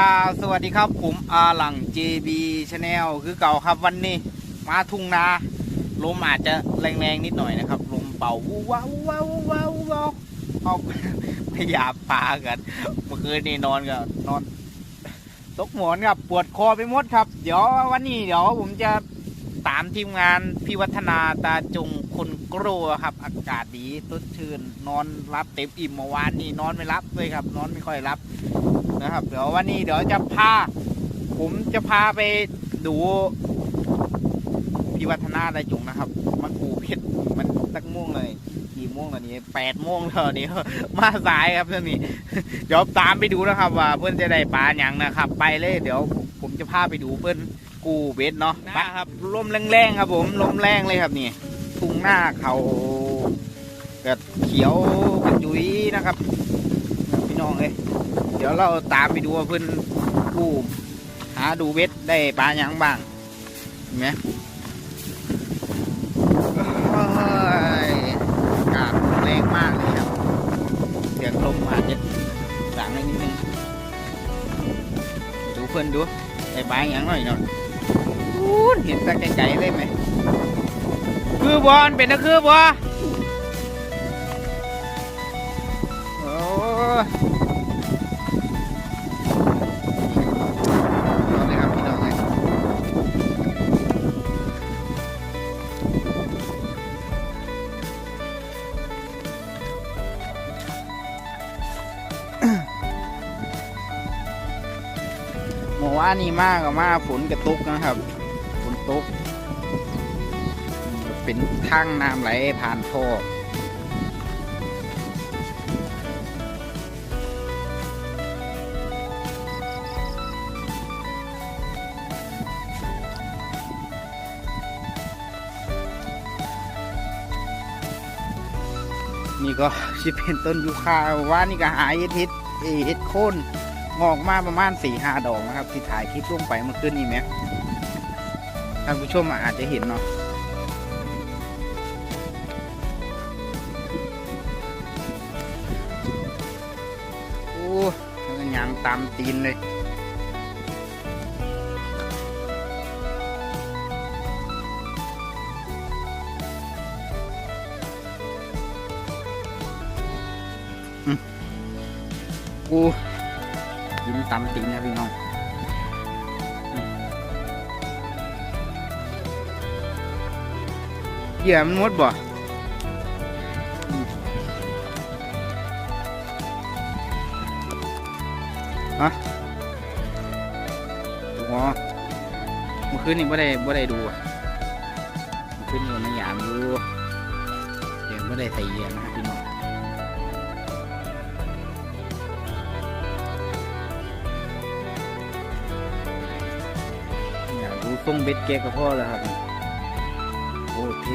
าสวัสดีครับผมอาหลัง JB Channel คือเก่าครับวันนี้ มาทุ่งนาลมอาจจะแรงๆนิดหน่อยนะครับลมเป่าวูว้าวว้าวว้าวว้าวเอาพยายามปากันเมื่อคืนนี่นอนก็นอน ตกหมอนครับปวดคอไปหมดครับ เดี๋ยววันนี้เดี๋ยวผมจะ ตามทีมงานพี่วัฒนาตาจงคนกลัวครับ อากาศดีต้นชื่น นอนรับเต็มอิ่มเมื่อวานนี่นอนไม่รับเลยครับ นอนไม่ค่อยรับนะครับ เดี๋ยววันนี้เดี๋ยวจะพา ผมจะพาไปดูพิวัฒนาได้จุงนะครับมากูเพชรมันสักโม่วงเลยกี่โม่วงตอนนี้แปดโม่วงแล้วนี้มาสายครับเพื่อนนี่เดี๋ยวตามไปดูนะครับ ว่าเพื่อนจะได้ปลาอย่างนะครับ ไปเลยเดี๋ยวผมจะพาไปดูเพื่อน กูเบสเนาะนะครับลมแรงๆครับผมลมแรงเลยครับนี่ทุ่งหน้าเขาแบบเขียวกระจุยนะครับพี่น้องเอ้ยเดี๋ยวเราตามไปดูว่าเพื่อนผู้หาดูเบ็ดได้ปลาอย่างบ้างเห็นไหมโอ้ยอากาศแรงมากเลยครับเสียงลมอาจจะดังนิดนึงดูเพื่อนดูได้ปลาอย่างหน่อยหน่อย นเห็นตาไกลๆเลยไหม คือบอลเป็นนะคือบอโอ้ยนองเลยครับพี่น้องเลยเมื่อวานนี้มากกับมาฝนกระตุกนะครับ ตก เป็นทางน้ำไหลผ่านท่อนี่ก็ชิเป็นต้นยูคาว่านี่ก็หายเห็ดเห็ดเอ่อเห็ดโคนงอกมาประมาณสี่ห้าดอกนะครับ ที่ถ่ายคลิปลงไปเมื่อคืนนี้ไหม ท่านผู้ชมอาจจะเห็นเนาะโอ้แล้วก็ยางตามตีนเลยกูยินตำตีนนะพี่น้อง เหยื่อมันมดบ่อืมฮะอ๋อเมื่อคืนนี้ไม่ได้ไม่ได้ดูอะเมื่อคืนนี้มันยามดูเดี๋ยวไม่ได้ใส่เหยื่อนะพี่น้องอยากรู้ต้งเบ็ดแกก็พอแล้วครับ โอเค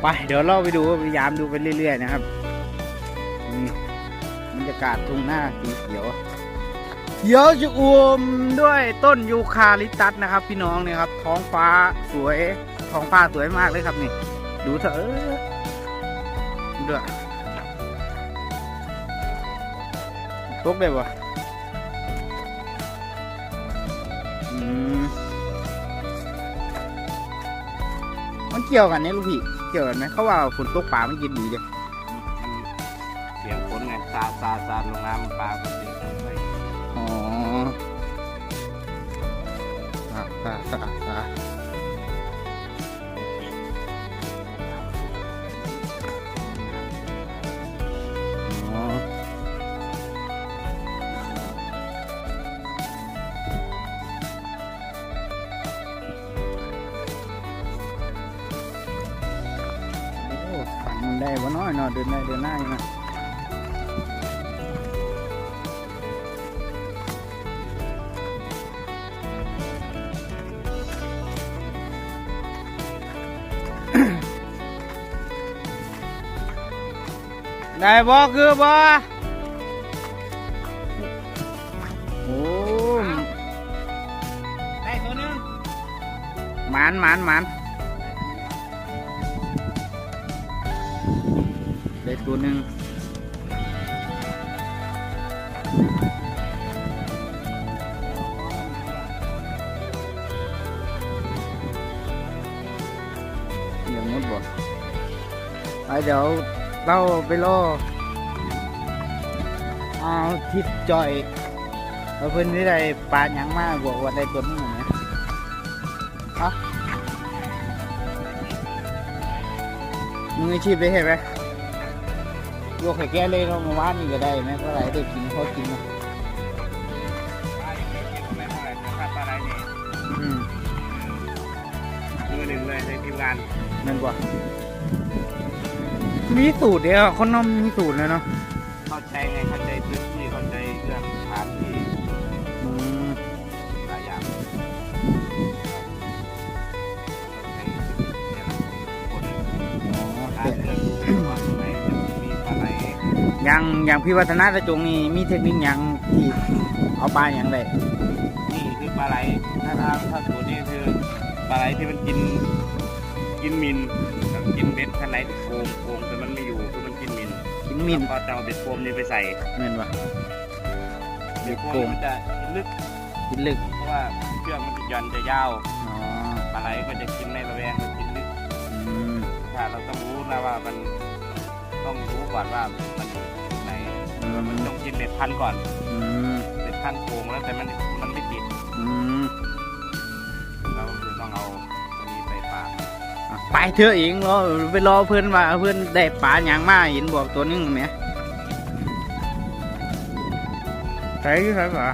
ไปเดี๋ยวเราไปดูพยายามดูไปเรื่อย ๆ นะครับบรรยากาศทุ่งหน้าสีเขียวเขียวจะอุมด้วยต้นยูคาลิปตัสนะครับ พี่น้องเนี่ยครับ ท้องฟ้าสวยท้องฟ้าสวยมากเลยครับนี่ ดูเถอะเออดูด้วยตกได้ปะ มันเกี่ยวกันเนี่ยลูกพี่ เกี่ยวกันไหมเขาว่าฝนตกป่ามันกินดีเลยเสียงฝนไงซาซาซาลงน้ำปลาก็เสียงฝนไปอ๋อสาสาสา มันได้บ่น้อยเนาะเดินได้เดินหน้าอยู่นะได้บ่คือบ่โอ้ได้ตัวนึงหมันหมันหมัน ตัวหนึ่งเดี๋ยวมดบอกไปเดี๋ยวเราไปรอเอาทิศจอยเราเพื่อนที่ได้ปลาหยังมากบวกวัาไดตัวนึงนะเอามืออชีพไปเห็นไหม ยกให้แกเลยเรามาว่านี่ก็ได้ไหมเพราะอะไรได้กินพอกินนะปลาอย่างเดียวกินไม่เท่าไหร่แต่ถ้าปลาไหลนี่อืมมือหนึ่งเลยในทีมงานนั่นบ่มีสูตรเดียวคนน้องมีสูตรเลยเนาะเข้าใจไงเข้าใจพื้นที่เข้าใจเรื่อง อย่างอย่างพี่วัฒนาตะจงนี่มีเทคนิคอย่างที่เอาปลาอย่างไรนี่คือปลาไหลถ้าทางถ้าสูตรนี่คือปลาไหลที่มันกินกินมินกับกินเบ็ดข้างในโฟมโฟมแต่มันไม่อยู่คือมันกินมินกินมินพอจะเอาเบ็ดโฟมนี่ไปใส่เงินวะเบ็ดโฟโฟมมมันจะลึกกินลึกเพราะว่าเชือกมันจะหย่อนจะยาวอ๋อปลาไหลก็จะกินในระแวงมันกินลึกอืมถ้าเราต้องรู้นะว่ามันต้องรู้ก่อนว่า มมันต้องกินเบ็ดพันก่อนอืมเบ็ดพันโกงแล้วแต่มันมันไม่ติดอืมเราคือต้องเอาตัวนี้ไปปากอะไปเถอะเองรอไปรอเพื่อนว่าเพื่อนได้ปลาอย่างมาเห็นบอกตัวนึงไหมใช่ใช่ปะ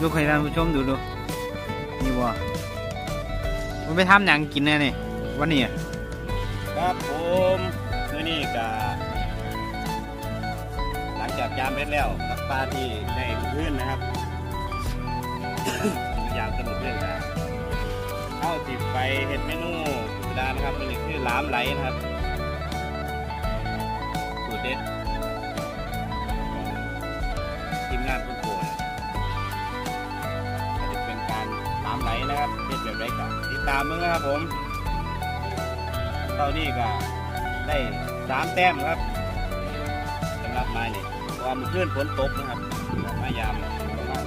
ดูใครท่านผู้ชมดูดูนี่วะมันไปทำอย่างกินแน่นี่วันนี้อะครับผมมื่อนี้ก็หลังจากยามเบ็ดแล้วกับปลาที่ได้พื้นนะครับ อยากสนุกเรื่องนะเข้าติดไปเห็ดเมนูธรรมดานะครับนี่คือหลามไหลนะครับสูตรเด็ด นะครับเห็ดแบบไรกันติดตามมึงนะครับผมเท่านี้ก็ได้สามแต้มครับสำหรับไม้นี่เพราะว่ามันขึ้นฝนตกนะครับออกมายามประมาณ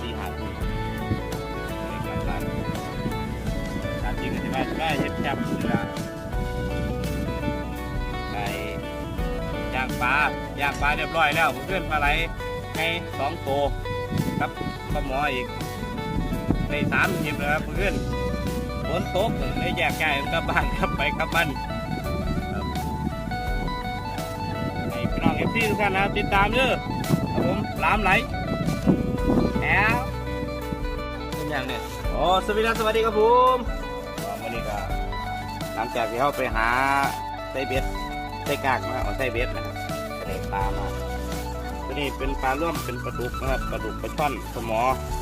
สี่หาทุ่มในการตัดตัดจริงก็จะว่าได้เห็บจับเวลาไปย่างปลาย่างปลาเรียบร้อยแล้วผมขึ้นปลาไหลให้สองโตวครับปลาหมออีก ได้สามสิบนะครับผมขึ้นฝนตกเลยแยกย้ายกันกลับบ้านครับไปกลับบ้านครับให้พี่น้องเอฟซีทุกท่านนะครับติดตามเด้อครับผมลามไหลแล้วเป็นอย่างเนี่ยโอ้สวัสดีครับสวัสดีครับผมวันนี้ก็หลังจากที่เขาไปหาไส้เบ็ดไส้กากมาเอาไส้เบ็ดนะครับก็ได้ปลามาตัวนี้เป็นปลาร่วมเป็นปลาดุกนะครับปลาดุกปลาช่อนปลาหมอก็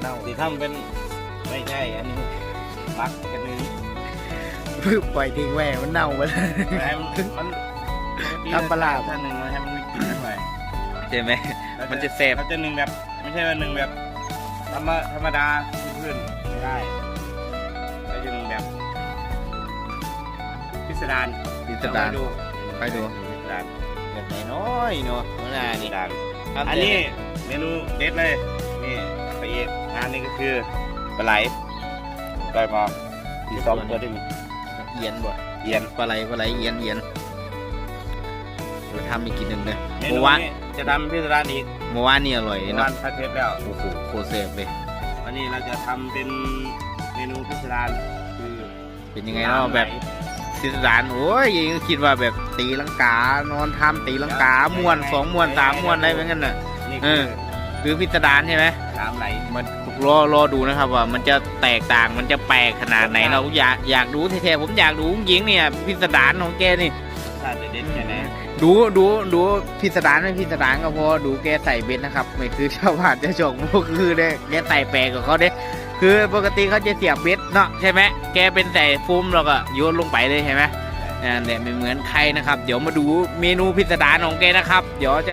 เน่าที่ทำเป็นไม่ใช่อันนี้ปักกันนึงปล่อยทิ้งไว้มันเน่าไปเลยให้มันมันทำปลาร้าท่านหนึ่งให้มันไม่กินไม่ใช่ไหมมันจะแสบเราจะหนึ่งแบบ ไม่ใช่ว่าหนึ่งแบบธรรมธรรมดาพื้นๆไม่ได้เราจะหนึ่งแบบพิสดารพิสดารเอไปดูไปดูพิสดารแบบไหนน้อยเนาะเวลาพินี่สดารอันนี้เมนูเด็ดเลยนี่ไปเอกงานนี้ก็คือปลาไหลได้มาที่สองตัวที่มีเอียนบ่เอียนปลาไหลปลาไหลเอียนเอียนเราทำอีกกินหนึ่งเลยเมื่อวานจะทำพิสดาอีกเมื่อวานนี่อร่อยเนาะวานพัดเพชรแล้วโอ้โหโคเซฟเลยวันนี้เราจะทำเป็นเมนูพิสดาคือเป็นยังไงเนาะแบบพิสารโอ้ยยังคิดว่าแบบตีลังกานอนทำตีลังกาม้วนสองม้วนสามม้วนอะไรเหมือนกันน่ะเอคืออคือพิสดารใช่ไหม สามไหลมันรอรอดูนะครับว่ามันจะแตกต่างมันจะแปลกขนาดไหนเราอยากอยากดูแท้ๆผมอยากดูยิงเนี่ยพิสดารของแกนี่ชาติเด็ดแค่ไหนดูดูดูพิสดารไม่พิสดารก็พอดูแกใส่เบ็ดนะครับไม่คือชาวบ้านจะจกพวกคือได้แกใส่แปลกกับเขาเด้คือปกติเขาจะเสียบเบ็ดเนาะใช่ไหมแกเป็นใส่ฟุมแล้วก็โยนลงไปเลยใช่ไหมนั่นแหละไม่เหมือนใครนะครับ เดี๋ยวมาดูเมนูพิสดารของแกนะครับ เดี๋ยวจะ